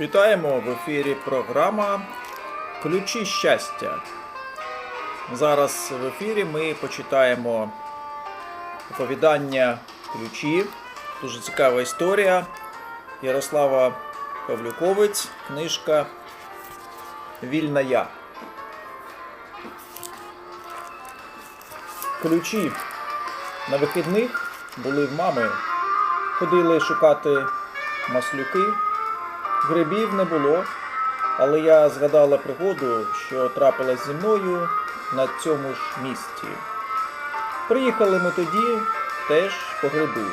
Вітаємо в ефірі програма Ключі щастя. Зараз в ефірі ми почитаємо оповідання ключі. Дуже цікава історія. Ярослава Павлюковець, книжка Вільна я. Ключі на вихідних були в мами. Ходили шукати маслюки. Грибів не було, але я згадала пригоду, що трапилась зі мною на цьому ж місці. Приїхали ми тоді теж по гриби.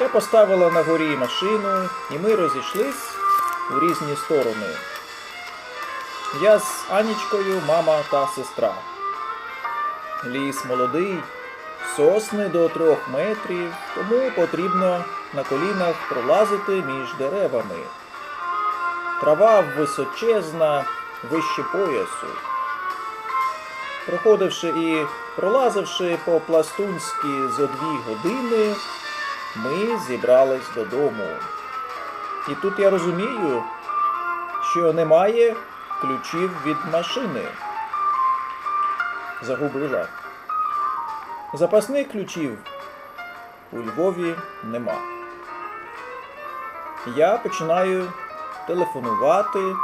Я поставила на горі машину, і ми розійшлись у різні сторони. Я з Анічкою, мама та сестра. Ліс молодий, сосни до трьох метрів, тому потрібно на колінах пролазити між деревами. Трава височезна, вище поясу. Проходивши і пролазивши по-пластунськи зо дві години, ми зібрались додому. І тут я розумію, що немає ключів від машини. Загубила. Запасних ключів у Львові нема. Я починаю телефонувати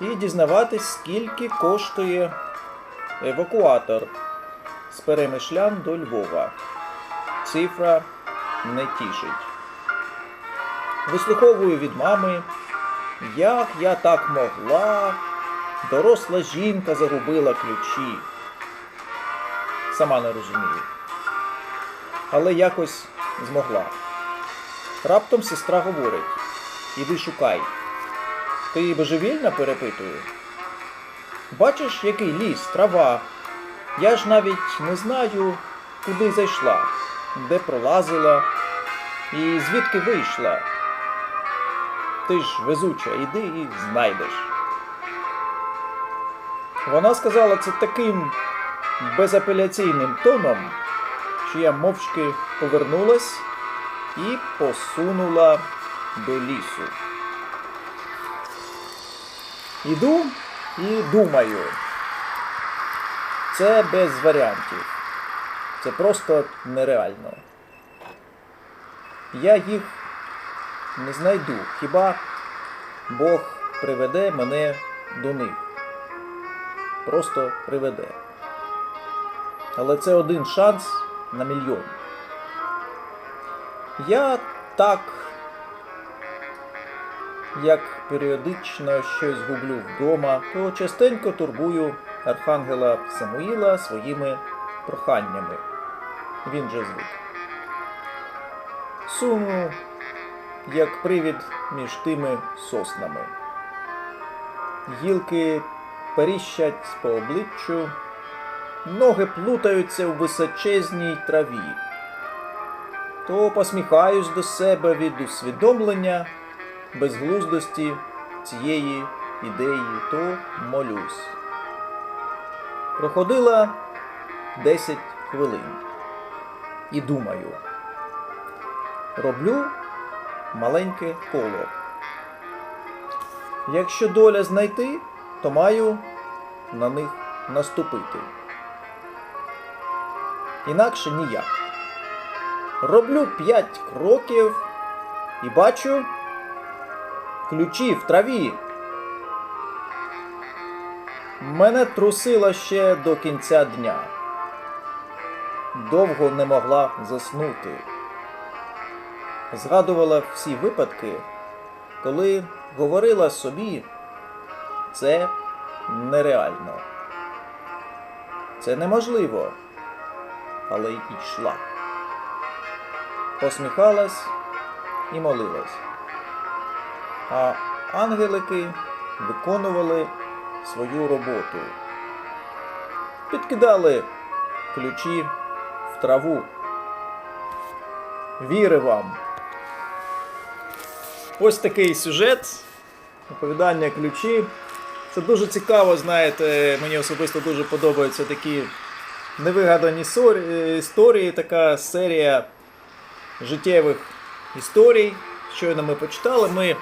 і дізнаватись, скільки коштує евакуатор з перемишлян до Львова. Цифра не тішить. Вислуховую від мами, як я так могла. Доросла жінка загубила ключі. Сама не розумію. Але якось змогла. Раптом сестра говорить: іди шукай. Ти її божевільна перепитую. Бачиш, який ліс, трава. Я ж навіть не знаю, куди зайшла, де пролазила і звідки вийшла. Ти ж везуча, іди і знайдеш. Вона сказала це таким безапеляційним тоном, що я мовчки повернулась і посунула до лісу. Іду і думаю. Це без варіантів. Це просто нереально. Я їх не знайду, хіба Бог приведе мене до них. Просто приведе. Але це один шанс на мільйон. Я так, як періодично щось гублю вдома, то частенько турбую архангела Самуїла своїми проханнями. Він же звик. Суну, як привід між тими соснами. Гілки періщать по обличчю, ноги плутаються в височезній траві. То посміхаюсь до себе від усвідомлення безглуздості цієї ідеї, то молюсь. Проходила 10 хвилин і думаю, роблю маленьке коло. Якщо доля знайти, то маю на них наступити. Інакше ніяк. Роблю п'ять кроків і бачу ключі в траві. Мене трусило ще до кінця дня. Довго не могла заснути. Згадувала всі випадки, коли говорила собі, це нереально. Це неможливо, але й йшла. Посміхалась і молилась. А ангелики виконували свою роботу. Підкидали ключі в траву. Віри вам! Ось такий сюжет. Оповідання ключі. Це дуже цікаво, знаєте, мені особисто дуже подобаються такі невигадані історії, така серія життєвих історій. Щойно ми почитали. Ми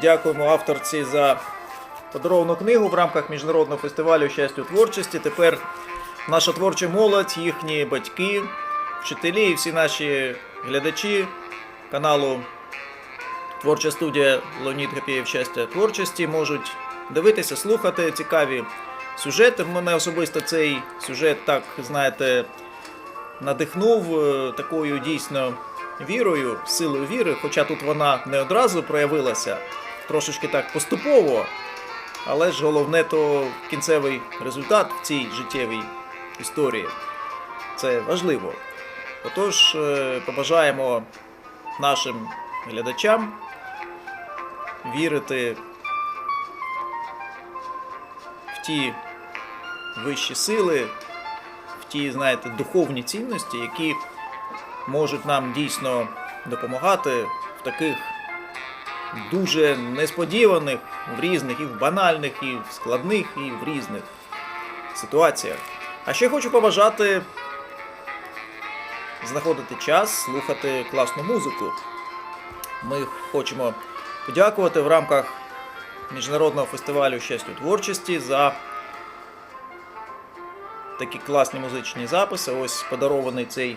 Дякуємо авторці за подаровану книгу в рамках міжнародного фестивалю щастя у творчості. Тепер наша творча молодь, їхні батьки, вчителі і всі наші глядачі каналу Творча студія Леонід Гапєєв щастя творчості можуть дивитися, слухати цікаві сюжети. Мене особисто цей сюжет, так знаєте, надихнув е, такою дійсно вірою, силою віри, хоча тут вона не одразу проявилася, трошечки так поступово. Але ж головне то кінцевий результат в цій життєвій історії. Це важливо. Отож, е, побажаємо нашим глядачам вірити в ті вищі сили, в ті, знаєте, духовні цінності, які можуть нам дійсно допомагати в таких дуже несподіваних, в різних, і в банальних, і в складних, і в різних ситуаціях. А ще хочу побажати знаходити час, слухати класну музику. Ми хочемо подякувати в рамках Міжнародного фестивалю щастя творчості за такі класні музичні записи. Ось подарований цей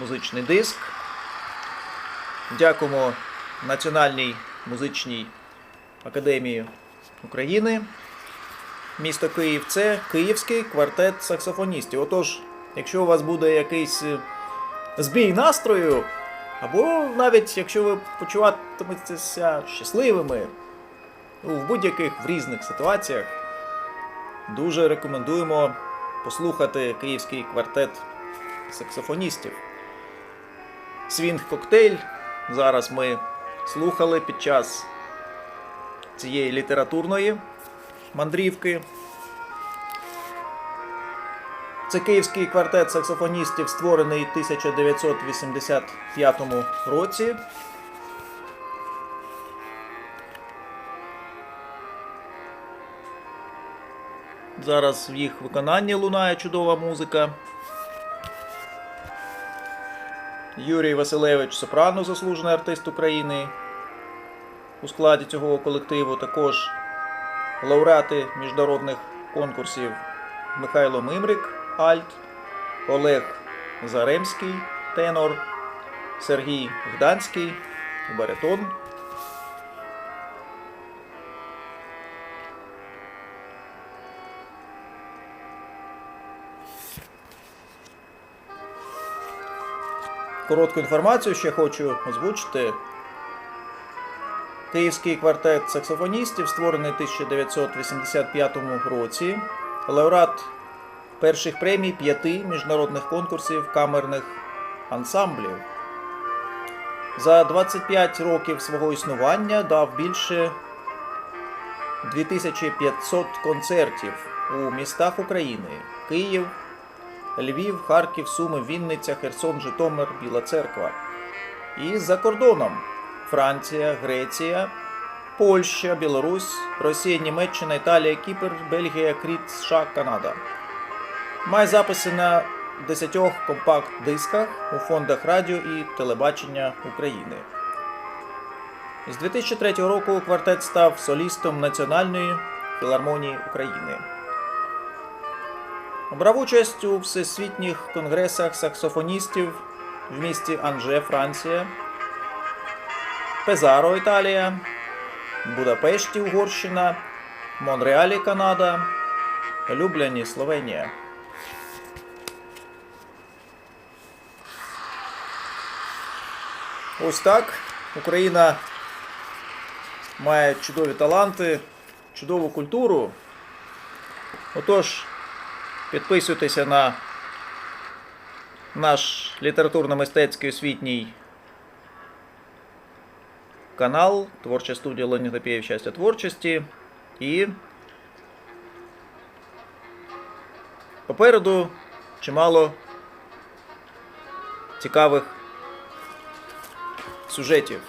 музичний диск. Дякуємо Національній музичній академії України. Місто Київ це Київський квартет саксофоністів. Отож, якщо у вас буде якийсь е, збій настрою, або навіть якщо ви почуватиметеся щасливими в будь-яких в різних ситуаціях, дуже рекомендуємо послухати київський квартет саксофоністів. Свінг коктейль зараз ми слухали під час цієї літературної мандрівки. Це київський квартет саксофоністів, створений в 1985 році. Зараз в їх виконанні лунає чудова музика. Юрій Василевич Сопрано, заслужений артист України. У складі цього колективу також лауреати міжнародних конкурсів Михайло Мимрик, Альт, Олег Заремський, тенор, Сергій Гданський, баритон. Коротку інформацію ще хочу озвучити. Київський квартет саксофоністів, створений в 1985 році, лауреат перших премій п'яти міжнародних конкурсів камерних ансамблів. За 25 років свого існування дав більше 2500 концертів у містах України: Київ, Львів, Харків, Суми, Вінниця, Херсон, Житомир, Біла Церква. І за кордоном Франція, Греція, Польща, Білорусь, Росія, Німеччина, Італія, Кіпр, Бельгія, Кріт, США, Канада. Має записи на 10 компакт-дисках у фондах радіо і телебачення України. З 2003 року квартет став солістом Національної філармонії України. Брав участь у всесвітніх конгресах саксофоністів в місті Анже, Франція, Пезаро, Італія, Будапешті, Угорщина, Монреалі, Канада, Любляні, Словенія. Ось так. Україна має чудові таланти, чудову культуру. Отож, підписуйтеся на наш літературно-мистецький освітній канал Творча студія Леонід Гапєєв щастя творчості. І попереду чимало цікавих сюжетів.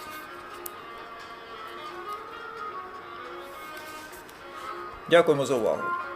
Дякуємо за увагу.